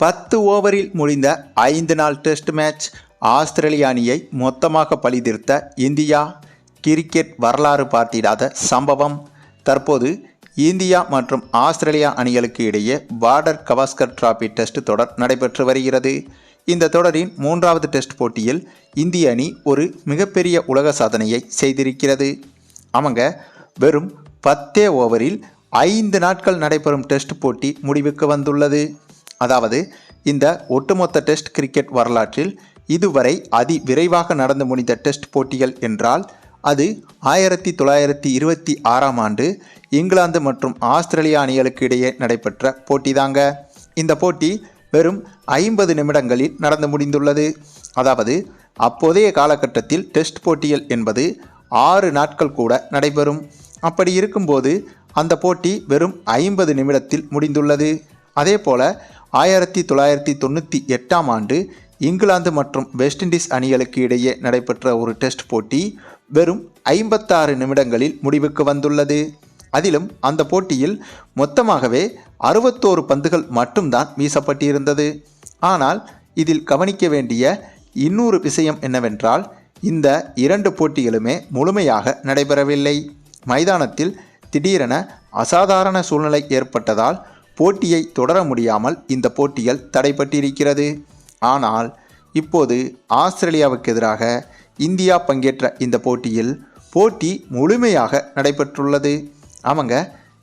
பத்து ஓவரில் முடிந்த ஐந்து நாள் டெஸ்ட் மேட்ச் ஆஸ்திரேலிய அணியை மொத்தமாக பழிதீர்த்த இந்தியா கிரிக்கெட் வரலாறு பார்த்திடாத சம்பவம். தற்போது இந்தியா மற்றும் ஆஸ்திரேலியா அணிகளுக்கு இடையே பார்டர் கவாஸ்கர் டிராபி டெஸ்ட் தொடர் நடைபெற்று வருகிறது. இந்த தொடரின் மூன்றாவது டெஸ்ட் போட்டியில் இந்திய அணி ஒரு மிகப்பெரிய உலக சாதனையை செய்திருக்கிறது. அவங்க வெறும் பத்தே ஓவரில் ஐந்து நாட்கள் நடைபெறும் டெஸ்ட் போட்டி முடிவுக்கு வந்துள்ளது. அதாவது இந்த ஒட்டுமொத்த டெஸ்ட் கிரிக்கெட் வரலாற்றில் இதுவரை அதி விரைவாக நடந்து முடிந்த டெஸ்ட் போட்டிகள் என்றால் அது ஆயிரத்தி தொள்ளாயிரத்தி இருபத்தி ஆறாம் ஆண்டு இங்கிலாந்து மற்றும் ஆஸ்திரேலியா அணிகளுக்கு இடையே நடைபெற்ற போட்டிதாங்க. இந்த போட்டி வெறும் ஐம்பது நிமிடங்களில் நடந்து முடிந்துள்ளது. அதாவது அப்போதைய காலகட்டத்தில் டெஸ்ட் போட்டிகள் என்பது ஆறு நாட்கள் கூட நடைபெறும். அப்படி இருக்கும்போது அந்த போட்டி வெறும் ஐம்பது நிமிடத்தில் முடிந்துள்ளது. அதே போல ஆயிரத்தி தொள்ளாயிரத்தி தொண்ணூற்றி எட்டாம் ஆண்டு இங்கிலாந்து மற்றும் வெஸ்ட் இண்டீஸ் அணிகளுக்கு இடையே நடைபெற்ற ஒரு டெஸ்ட் போட்டி வெறும் ஐம்பத்தாறு நிமிடங்களில் முடிவுக்கு வந்துள்ளது. அதிலும் அந்த போட்டியில் மொத்தமாகவே அறுபத்தோரு பந்துகள் மட்டும்தான் வீசப்பட்டிருந்தது. ஆனால் இதில் கவனிக்க வேண்டிய இன்னொரு விஷயம் என்னவென்றால் இந்த இரண்டு போட்டிகளுமே முழுமையாக நடைபெறவில்லை. மைதானத்தில் திடீரென அசாதாரண சூழ்நிலை ஏற்பட்டதால் போட்டியை தொடர முடியாமல் இந்த போட்டிகள் தடைப்பட்டிருக்கிறது. ஆனால் இப்போது ஆஸ்திரேலியாவுக்கு எதிராக இந்தியா பங்கேற்ற இந்த போட்டியில் போட்டி முழுமையாக நடைபெற்றுள்ளது. அவங்க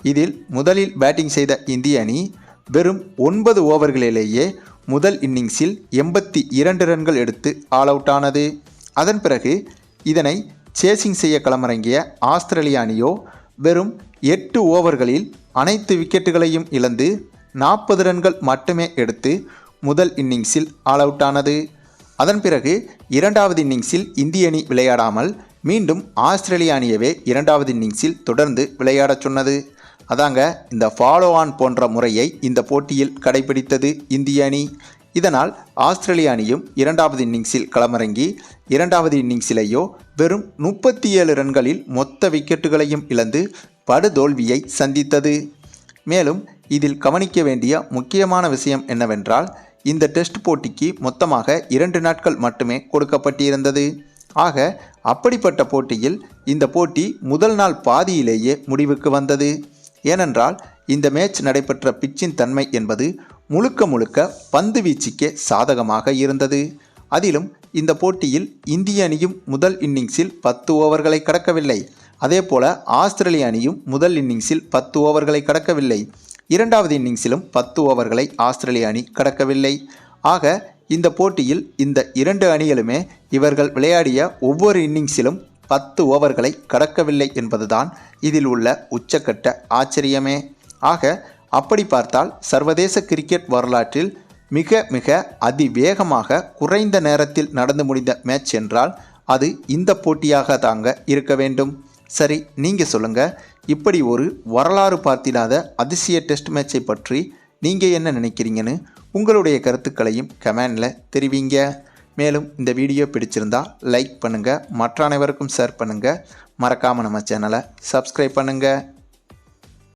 இதில் முதலில் பேட்டிங் செய்த இந்திய அணி வெறும் ஒன்பது ஓவர்களிலேயே முதல் இன்னிங்ஸில் எண்பத்தி இரண்டு ரன்கள் எடுத்து ஆல் அவுட் ஆனது. அதன் பிறகு இதனை சேசிங் செய்ய களமிறங்கிய ஆஸ்திரேலிய அணியோ வெறும் எட்டு ஓவர்களில் அனைத்து விக்கெட்டுகளையும் இழந்து நாற்பது ரன்கள் மட்டுமே எடுத்து முதல் இன்னிங்ஸில் ஆல் அவுட் ஆனது. அதன் பிறகு இரண்டாவது இன்னிங்ஸில் இந்திய அணி விளையாடாமல் மீண்டும் ஆஸ்திரேலிய அணியவே இரண்டாவது இன்னிங்ஸில் தொடர்ந்து விளையாடச் சொன்னது. அதாங்க இந்த ஃபாலோ ஆன் போன்ற முறையை இந்த போட்டியில் கடைபிடித்தது இந்திய அணி. இதனால் ஆஸ்திரேலிய அணியும் இரண்டாவது இன்னிங்ஸில் களமிறங்கி இரண்டாவது இன்னிங்ஸிலேயோ வெறும் முப்பத்தி ஏழு ரன்களில் மொத்த விக்கெட்டுகளையும் இழந்து படுதோல்வியை சந்தித்தது. மேலும் இதில் கவனிக்க வேண்டிய முக்கியமான விஷயம் என்னவென்றால் இந்த டெஸ்ட் போட்டிக்கு மொத்தமாக இரண்டு நாட்கள் மட்டுமே கொடுக்கப்பட்டிருந்தது. ஆக அப்படிப்பட்ட போட்டியில் இந்த போட்டி முதல் நாள் பாதியிலேயே முடிவுக்கு வந்தது. ஏனென்றால் இந்த மேட்ச் நடைபெற்ற பிச்சின் தன்மை என்பது முழுக்க முழுக்க பந்து வீச்சுக்கே சாதகமாக இருந்தது. அதிலும் இந்த போட்டியில் இந்திய அணியும் முதல் இன்னிங்ஸில் பத்து ஓவர்களை கடக்கவில்லை. அதேபோல ஆஸ்திரேலிய அணியும் முதல் இன்னிங்ஸில் பத்து ஓவர்களை கடக்கவில்லை. இரண்டாவது இன்னிங்ஸிலும் பத்து ஓவர்களை ஆஸ்திரேலிய அணி கடக்கவில்லை. ஆக இந்த போட்டியில் இந்த இரண்டு அணிகளுமே இவர்கள் விளையாடிய ஒவ்வொரு இன்னிங்ஸிலும் பத்து ஓவர்களை கடக்கவில்லை என்பதுதான் இதில் உள்ள உச்சக்கட்ட ஆச்சரியமே. ஆக அப்படி பார்த்தால் சர்வதேச கிரிக்கெட் வரலாற்றில் மிக மிக அதிவேகமாக குறைந்த நேரத்தில் நடந்து முடிந்த மேட்ச் என்றால் அது இந்த போட்டியாக தாங்க இருக்க வேண்டும். சரி நீங்கள் சொல்லுங்கள் இப்படி ஒரு வரலாறு பார்த்திடாத அதிசய டெஸ்ட் மேட்சை பற்றி நீங்கள் என்ன நினைக்கிறீங்கன்னு உங்களுடைய கருத்துக்களையும் கமெண்டில் தெரிவிங்க. மேலும் இந்த வீடியோ பிடிச்சிருந்தா லைக் பண்ணுங்கள் மற்ற அனைவருக்கும் ஷேர் பண்ணுங்கள் மறக்காமல் நம்ம சேனலை சப்ஸ்கிரைப் பண்ணுங்கள்